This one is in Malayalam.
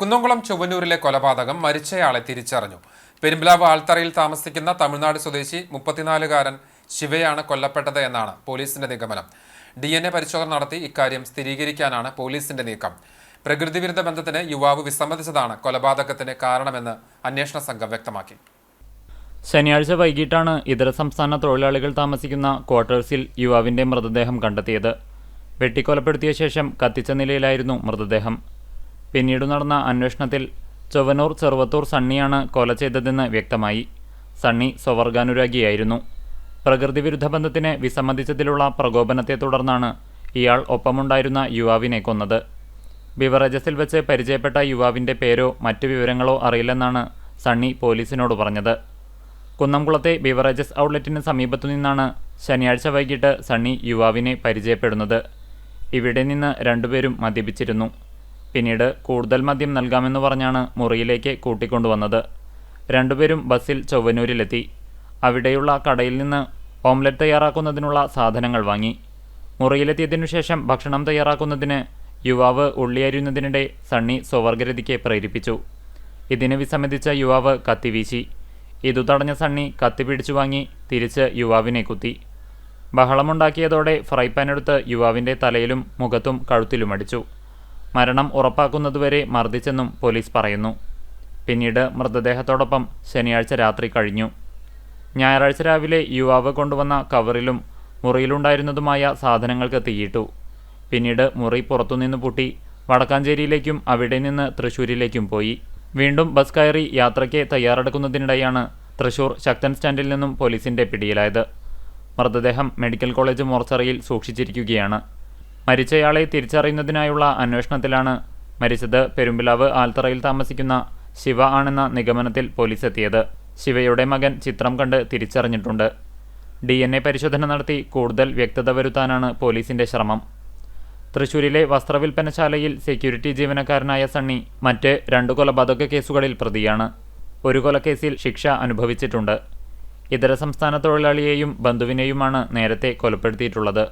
കുന്നംകുളം ചുവന്നൂരിലെ കൊലപാതകം മരിച്ചയാളെ തിരിച്ചറിഞ്ഞു. പെരുമ്പിലാവ് ആൾത്തറയിൽ താമസിക്കുന്ന തമിഴ്നാട് സ്വദേശി മുപ്പത്തിനാലുകാരൻ ശിവയാണ് കൊല്ലപ്പെട്ടത് എന്നാണ് പോലീസിന്റെ നിഗമനം. ഡി എൻ എ പരിശോധന നടത്തി ഇക്കാര്യം സ്ഥിരീകരിക്കാനാണ് പോലീസിന്റെ നീക്കം. പ്രകൃതിവിരുദ്ധ ബന്ധത്തിന് യുവാവ് വിസമ്മതിച്ചതാണ് കൊലപാതകത്തിന് കാരണമെന്ന് അന്വേഷണ സംഘം വ്യക്തമാക്കി. ശനിയാഴ്ച വൈകിട്ടാണ് ഇതര സംസ്ഥാന തൊഴിലാളികൾ താമസിക്കുന്ന ക്വാർട്ടേഴ്സിൽ യുവാവിന്റെ മൃതദേഹം കണ്ടെത്തിയത്. വെട്ടിക്കൊലപ്പെടുത്തിയ ശേഷം കത്തിച്ച നിലയിലായിരുന്നു മൃതദേഹം. പിന്നീട് നടന്ന അന്വേഷണത്തിൽ ചൊവ്വനൂർ ചെറുവത്തൂർ സണ്ണിയാണ് കൊല ചെയ്തതെന്ന് വ്യക്തമായി. സണ്ണി സ്വവർഗാനുരാഗിയായിരുന്നു. പ്രകൃതിവിരുദ്ധ ബന്ധത്തിന് വിസമ്മതിച്ചതിലുള്ള പ്രകോപനത്തെ തുടർന്നാണ് ഇയാൾ ഒപ്പമുണ്ടായിരുന്ന യുവാവിനെ കൊന്നത്. ബിവറേജസിൽ വെച്ച് പരിചയപ്പെട്ട യുവാവിന്റെ പേരോ മറ്റു വിവരങ്ങളോ അറിയില്ലെന്നാണ് സണ്ണി പോലീസിനോട് പറഞ്ഞത്. കുന്നംകുളത്തെ ബിവറേജസ് ഔട്ട്ലെറ്റിന് സമീപത്തു നിന്നാണ് ശനിയാഴ്ച വൈകിട്ട് സണ്ണി യുവാവിനെ പരിചയപ്പെടുന്നത്. ഇവിടെ നിന്ന് രണ്ടുപേരും മദ്യപിച്ചിരുന്നു. പിന്നീട് കൂടുതൽ മദ്യം നൽകാമെന്ന് പറഞ്ഞാണ് മുറിയിലേക്ക് കൂട്ടിക്കൊണ്ടുവന്നത്. രണ്ടുപേരും ബസ്സിൽ ചൊവ്വനൂരിലെത്തി അവിടെയുള്ള കടയിൽ നിന്ന് ഓംലെറ്റ് തയ്യാറാക്കുന്നതിനുള്ള സാധനങ്ങൾ വാങ്ങി. മുറിയിലെത്തിയതിനു ശേഷം ഭക്ഷണം തയ്യാറാക്കുന്നതിന് യുവാവ് ഉള്ളിയരിയുന്നതിനിടെ സണ്ണി സ്വവർഗരതിക്ക് പ്രേരിപ്പിച്ചു. ഇതിന് വിസമ്മതിച്ച യുവാവ് കത്തിവീശി ഇതു തടഞ്ഞ സണ്ണി കത്തി പിടിച്ചു വാങ്ങി തിരിച്ച് യുവാവിനെ കുത്തി. ബഹളമുണ്ടാക്കിയതോടെ ഫ്രൈ പാൻ എടുത്ത് യുവാവിന്റെ തലയിലും മുഖത്തും കഴുത്തിലും അടിച്ചു. മരണം ഉറപ്പാക്കുന്നതുവരെ മർദ്ദിച്ചെന്നും പോലീസ് പറയുന്നു. പിന്നീട് മൃതദേഹത്തോടൊപ്പം ശനിയാഴ്ച രാത്രി കഴിഞ്ഞു. ഞായറാഴ്ച രാവിലെ യുവാവ് കൊണ്ടുവന്ന കവറിലും മുറിയിലുണ്ടായിരുന്നതുമായ സാധനങ്ങൾക്ക് തീയിട്ടു. പിന്നീട് മുറി പുറത്തുനിന്ന് പൂട്ടി വടക്കാഞ്ചേരിയിലേക്കും അവിടെ നിന്ന് തൃശ്ശൂരിലേക്കും പോയി. വീണ്ടും ബസ് കയറി യാത്രയ്ക്ക് തയ്യാറെടുക്കുന്നതിനിടെയാണ് തൃശൂർ ശക്തൻ സ്റ്റാൻഡിൽ നിന്നും പോലീസിന്റെ പിടിയിലായത്. മൃതദേഹം മെഡിക്കൽ കോളേജ് മോർച്ചറിയിൽ സൂക്ഷിച്ചിരിക്കുകയാണ്. മരിച്ചയാളെ തിരിച്ചറിയുന്നതിനായുള്ള അന്വേഷണത്തിലാണ് മരിച്ചത്. പെരുമ്പിലാവ് ആൽത്തറയിൽ താമസിക്കുന്ന ശിവ ആണെന്ന നിഗമനത്തിൽ പോലീസ് എത്തിയത് ശിവയുടെ മകൻ ചിത്രം കണ്ട് തിരിച്ചറിഞ്ഞിട്ടുണ്ട്. ഡി എൻ എ പരിശോധന നടത്തി കൂടുതൽ വ്യക്തത വരുത്താനാണ് പോലീസിന്റെ ശ്രമം. തൃശൂരിലെ വസ്ത്രവിൽപ്പനശാലയിൽ സെക്യൂരിറ്റി ജീവനക്കാരനായ സണ്ണി മറ്റ് രണ്ട് കൊലപാതക കേസുകളിൽ പ്രതിയാണ്. ഒരു കൊലക്കേസിൽ ശിക്ഷ അനുഭവിച്ചിട്ടുണ്ട്. ഇതര സംസ്ഥാന തൊഴിലാളിയെയും ബന്ധുവിനെയുമാണ് നേരത്തെ കൊലപ്പെടുത്തിയിട്ടുള്ളത്.